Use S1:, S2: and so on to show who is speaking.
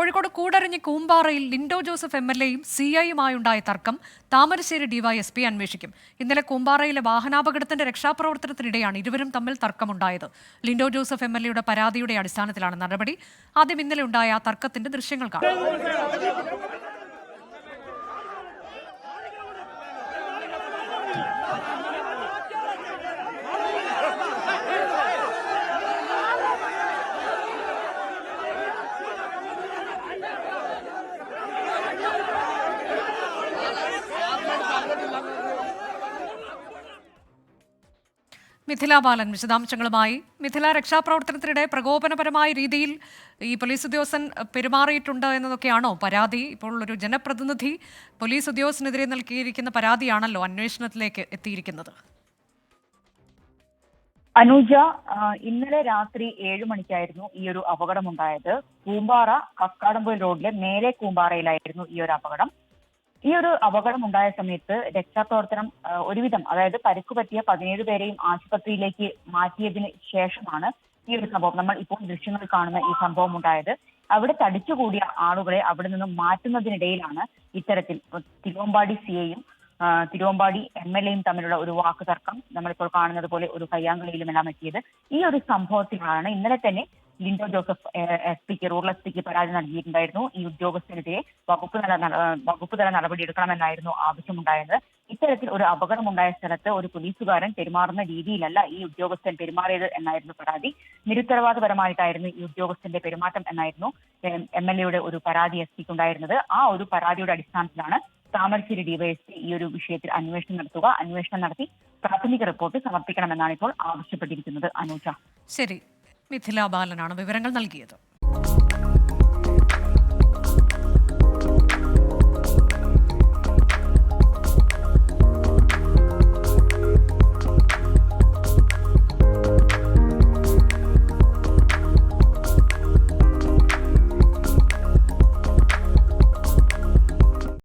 S1: കോഴിക്കോട് കൂടരഞ്ഞി കൂമ്പാറയിൽ Lindo Joseph M L എയും C ഐയുമായുണ്ടായ തർക്കം താമരശ്ശേരി ഡിവൈഎസ്പി അന്വേഷിക്കും. ഇന്നലെ കൂമ്പാറയിലെ വാഹനാപകടത്തിന്റെ രക്ഷാപ്രവർത്തനത്തിനിടെയാണ് ഇരുവരും തമ്മിൽ തർക്കമുണ്ടായത്. ലിൻഡോ ജോസഫ് എം എൽ എയുടെ പരാതിയുടെ അടിസ്ഥാനത്തിലാണ് നടപടി. ആദ്യം ഇന്നലെ ഉണ്ടായ തർക്കത്തിന്റെ ദൃശ്യങ്ങൾ കാണാം. മിഥില ബാലൻ വിശദാംശങ്ങളുമായി. മിഥില രക്ഷാപ്രവർത്തനത്തിനിടെ പ്രകോപനപരമായ രീതിയിൽ ഈ പോലീസ് ഉദ്യോഗസ്ഥൻ പെരുമാറിയിട്ടുണ്ട് എന്നതൊക്കെയാണോ പരാതി? ഇപ്പോൾ ഒരു ജനപ്രതിനിധി പോലീസ് ഉദ്യോഗസ്ഥനെതിരെ നൽകിയിരിക്കുന്ന പരാതിയാണല്ലോ അന്വേഷണത്തിലേക്ക് എത്തിയിരിക്കുന്നത്.
S2: അനുജ ഇന്നലെ രാത്രി ഏഴു മണിക്കായിരുന്നു ഈ ഒരു അപകടമുണ്ടായത്. കൂമ്പാറ കക്കാടംപൊയിൽ റോഡിലെ മേലെ കൂമ്പാറയിലായിരുന്നു ഈ ഒരു അപകടം. ഈ ഒരു അപകടം ഉണ്ടായ സമയത്ത് രക്ഷാപ്രവർത്തനം ഒരുവിധം അതായത് പരിക്കു പറ്റിയ പതിനേഴ് പേരെയും ആശുപത്രിയിലേക്ക് മാറ്റിയതിന് ശേഷമാണ് ഈ ഒരു സംഭവം. നമ്മൾ ഇപ്പോൾ ദൃശ്യങ്ങൾ കാണുന്ന ഈ സംഭവം ഉണ്ടായത് അവിടെ തടിച്ചുകൂടിയ ആളുകളെ അവിടെ നിന്നും മാറ്റുന്നതിനിടയിലാണ് ഇത്തരത്തിൽ തിരുവമ്പാടി സി എയും തിരുവമ്പാടി എം എൽ എയും തമ്മിലുള്ള ഒരു വാക്കു തർക്കം നമ്മളിപ്പോൾ കാണുന്നത് പോലെ ഒരു കയ്യാങ്കളിയിലും എല്ലാം എത്തിയത്. ഈ ഒരു സംഭവത്തിലാണ് ഇന്നലെ തന്നെ ലിൻഡോ ജോസഫ് എസ് പിക്ക് റൂറൽ എസ് പിക്ക് പരാതി നൽകിയിട്ടുണ്ടായിരുന്നു. ഈ ഉദ്യോഗസ്ഥനെതിരെ വകുപ്പ് തല വകുപ്പ് തല നടപടിയെടുക്കണമെന്നായിരുന്നു ആവശ്യമുണ്ടായത്. ഇത്തരത്തിൽ ഒരു അപകടമുണ്ടായ സ്ഥലത്ത് ഒരു പോലീസുകാരൻ പെരുമാറുന്ന രീതിയിലല്ല ഈ ഉദ്യോഗസ്ഥൻ പെരുമാറിയത് എന്നായിരുന്നു പരാതി. നിരുത്തരവാദപരമായിട്ടായിരുന്നു ഈ ഉദ്യോഗസ്ഥന്റെ പെരുമാറ്റം എന്നായിരുന്നു എം എൽ എയുടെ ഒരു പരാതി എസ് പിക്ക് ഉണ്ടായിരുന്നത്. ആ ഒരു പരാതിയുടെ അടിസ്ഥാനത്തിലാണ് താമരശ്ശേരി ഡിവൈഎസ്പി ഈ ഒരു വിഷയത്തിൽ അന്വേഷണം നടത്തുക അന്വേഷണം നടത്തി പ്രാഥമിക റിപ്പോർട്ട് സമർപ്പിക്കണമെന്നാണ് ഇപ്പോൾ ആവശ്യപ്പെട്ടിരിക്കുന്നത്. അനൂജ.
S1: ശരി. മിഥില ബാലനാണ് വിവരങ്ങൾ നൽകിയത്